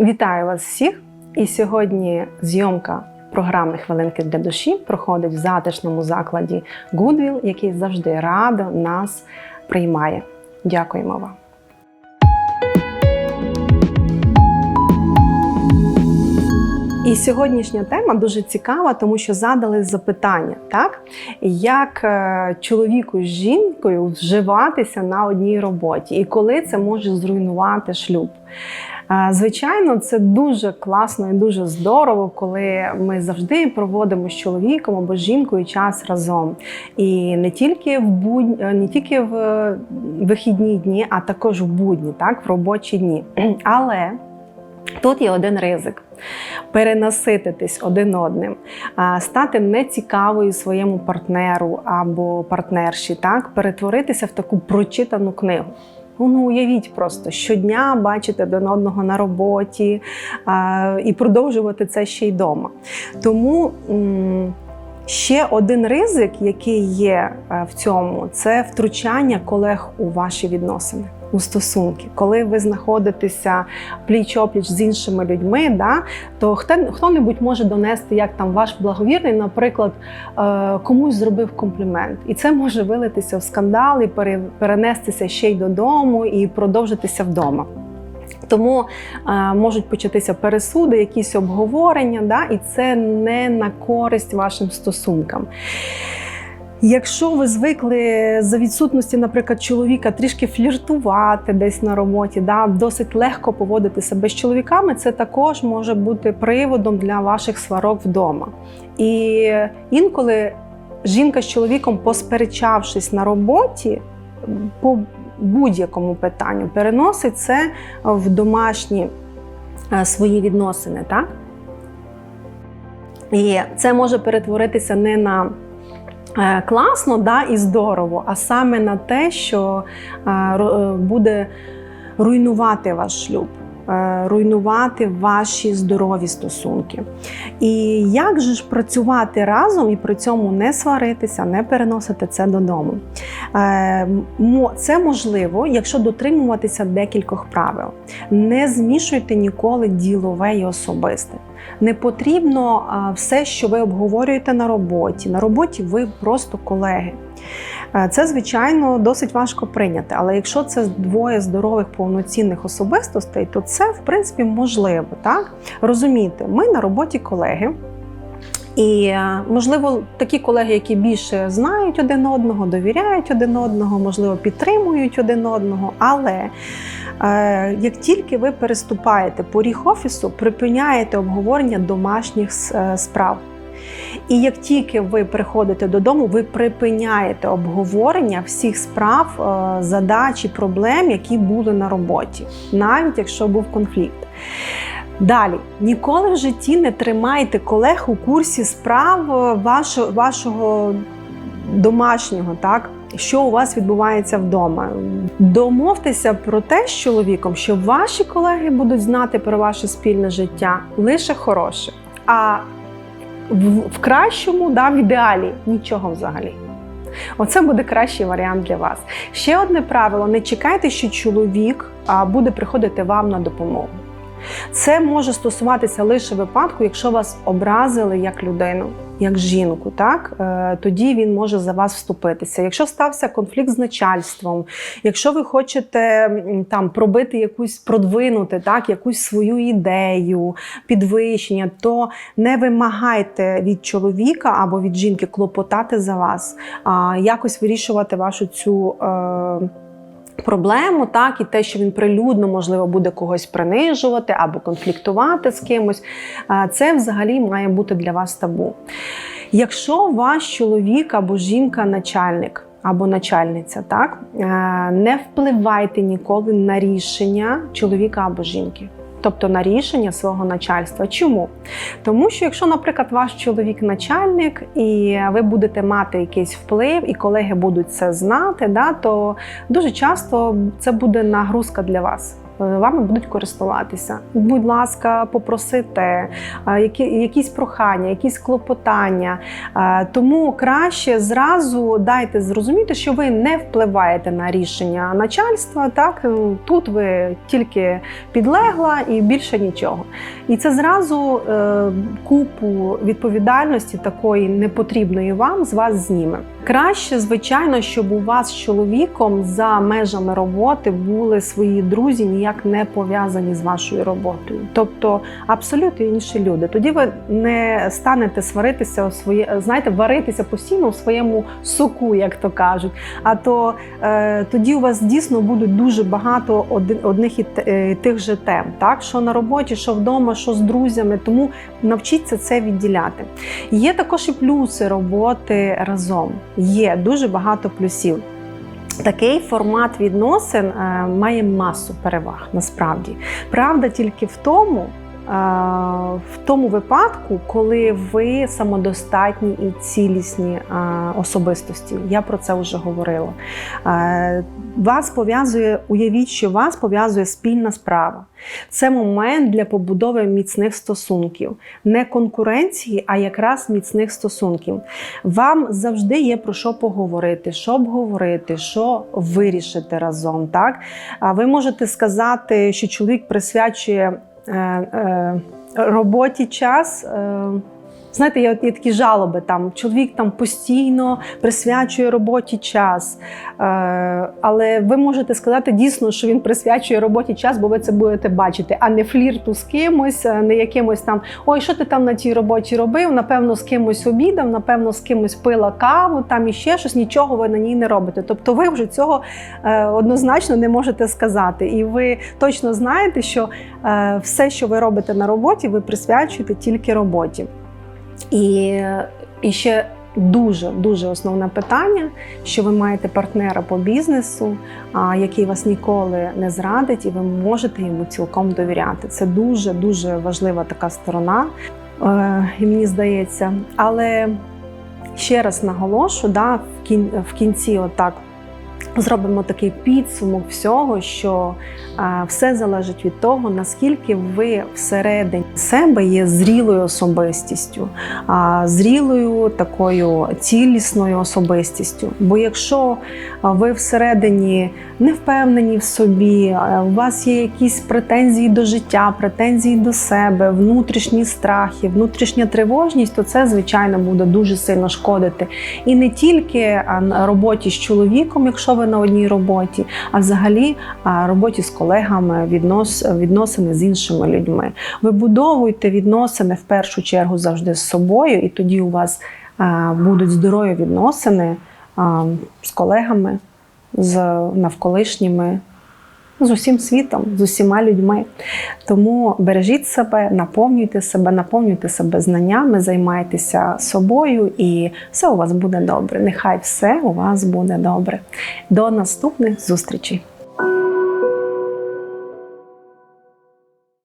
Вітаю вас всіх! І сьогодні зйомка програми Хвилинки для душі проходить в затишному закладі Goodwill, який завжди радо нас приймає. Дякуємо вам. І сьогоднішня тема дуже цікава, тому що задали запитання, так як е, чоловіку з жінкою вживатися на одній роботі, і коли це може зруйнувати шлюб. Е, Звичайно, це дуже класно і дуже здорово, коли ми завжди проводимо з чоловіком або з жінкою час разом. І не тільки в будні, не тільки в е, вихідні дні, а також в будні, так, в робочі дні. Але Тут є один ризик перенасититись один одним, стати нецікавою своєму партнеру або партнерші, так, перетворитися в таку прочитану книгу. Ну, ну, уявіть просто щодня бачити один одного на роботі і продовжувати це ще й вдома. Тому ще один ризик, який є е, в цьому, це втручання колег у ваші відносини. У стосунки, коли ви знаходитеся пліч-опліч з іншими людьми, да, то хто, хто-небудь може донести, як там ваш благовірний, наприклад, е, комусь зробив комплімент. І це може вилитися в скандал і перенестися ще й додому і продовжитися вдома. Тому е, можуть початися пересуди, якісь обговорення, да, і це не на користь вашим стосункам. Якщо ви звикли за відсутності, наприклад, чоловіка трішки фліртувати десь на роботі, да, досить легко поводити себе з чоловіками, це також може бути приводом для ваших сварок вдома. І інколи жінка з чоловіком, посперечавшись на роботі, по будь-якому питанню, переносить це в домашні е, свої відносини. Так? І це може перетворитися не на класно да, і здорово, а саме на те, що е, е, буде руйнувати ваш шлюб. е, Руйнувати ваші здорові стосунки. І як же ж працювати разом і при цьому не сваритися, не переносити це додому? Е, Це можливо, якщо дотримуватися декількох правил. Не змішуйте ніколи ділове і особисте. Не потрібно все, що ви обговорюєте на роботі. На роботі ви просто колеги. Е, Це, звичайно, досить важко прийняти, але якщо це двоє здорових повноцінних особистостей, то це в принципі можливо. Так розуміти, ми на роботі колеги. І е, можливо, такі колеги, які більше знають один одного, довіряють один одного, можливо, підтримують один одного. Але як тільки ви переступаєте поріг офісу, припиняєте обговорення домашніх е, справ. І як тільки ви приходите додому, ви припиняєте обговорення всіх справ, е, задач і проблем, які були на роботі, навіть якщо був конфлікт. Далі, ніколи в житті не тримайте колег у курсі справ е, вашого, вашого домашнього, так? Що у вас відбувається вдома? Домовтеся про те з чоловіком, що ваші колеги будуть знати про ваше спільне життя лише хороше. А в, кращому, да, в ідеалі нічого взагалі. Оце буде кращий варіант для вас. Ще одне правило: не чекайте, що чоловік буде приходити вам на допомогу. Це може стосуватися лише випадку, якщо вас образили як людину, як жінку, так Е, тоді він може за вас вступитися. Якщо стався конфлікт з начальством, якщо ви хочете там пробити якусь продвинути, так якусь свою ідею, підвищення, то не вимагайте від чоловіка або від жінки клопотати за вас, а якось вирішувати вашу цю. Е, Проблему, так, і те, що він прилюдно, можливо, буде когось принижувати або конфліктувати з кимось, це взагалі має бути для вас табу. Якщо ваш чоловік або жінка начальник або начальниця, так, е, не впливайте ніколи на рішення чоловіка або жінки. Тобто на рішення свого начальства. Чому? Тому що якщо, наприклад, ваш чоловік начальник, і ви будете мати якийсь вплив, і колеги будуть це знати, да, то дуже часто це буде нагрузка для вас. Вами будуть користуватися. Будь ласка, попросите е, які, якісь прохання, якісь клопотання. Е, Тому краще зразу дайте зрозуміти, що ви не впливаєте на рішення начальства. Так тут ви тільки підлегла і більше нічого. І це зразу е, купу відповідальності такої непотрібної вам з вас зніме. Краще, звичайно, щоб у вас з чоловіком за межами роботи були свої друзі, ніяк не пов'язані з вашою роботою. Тобто абсолютно інші люди. Тоді ви не станете сваритися у своє, знаєте, варитися постійно у своєму соку, як то кажуть. А то е, тоді у вас дійсно будуть дуже багато один- одних і е, тих же тем, так що на роботі, що вдома, що з друзями. Тому навчіться це відділяти. Є також і плюси роботи разом. Є дуже багато плюсів. Такий формат відносин е, має масу переваг насправді. Правда тільки в тому, в тому випадку, коли ви самодостатні і цілісні особистості. Я про це вже говорила. Вас пов'язує, уявіть, що вас пов'язує спільна справа. Це момент для побудови міцних стосунків, не конкуренції, а якраз міцних стосунків. Вам завжди є про що поговорити, що обговорити, що вирішити разом. Так? Ви можете сказати, що чоловік присвячує роботі час. Е, Знаєте, є, є такі жалоби, там чоловік там постійно присвячує роботі час. Е, але ви можете сказати дійсно, що він присвячує роботі час, бо ви це будете бачити, а не флірту з кимось, не якимось там ой, що ти там на тій роботі робив? Напевно, з кимось обідав, напевно, з кимось пила каву, там і ще щось, нічого ви на ній не робите. Тобто ви вже цього е, однозначно не можете сказати. І ви точно знаєте, що е, все, що ви робите на роботі, ви присвячуєте тільки роботі. І, і ще дуже дуже основне питання, що ви маєте партнера по бізнесу, який вас ніколи не зрадить, і ви можете йому цілком довіряти. Це дуже дуже важлива така сторона, е, і мені здається. Але ще раз наголошу, да, в кінці, отак. Зробимо такий підсумок всього, що все залежить від того, наскільки ви всередині себе є зрілою особистістю, зрілою такою цілісною особистістю. Бо якщо ви всередині не впевнені в собі, у вас є якісь претензії до життя, претензії до себе, внутрішні страхи, внутрішня тривожність, то це звичайно буде дуже сильно шкодити. І не тільки роботі з чоловіком, якщо ви на одній роботі, а взагалі роботі з колегами, віднос, відносини з іншими людьми. Вибудовуйте відносини в першу чергу завжди з собою, і тоді у вас будуть здорові відносини з колегами, з навколишніми. З усім світом, з усіма людьми. Тому бережіть себе, наповнюйте себе, наповнюйте себе знаннями, займайтеся собою, і все у вас буде добре. Нехай все у вас буде добре. До наступних зустрічей!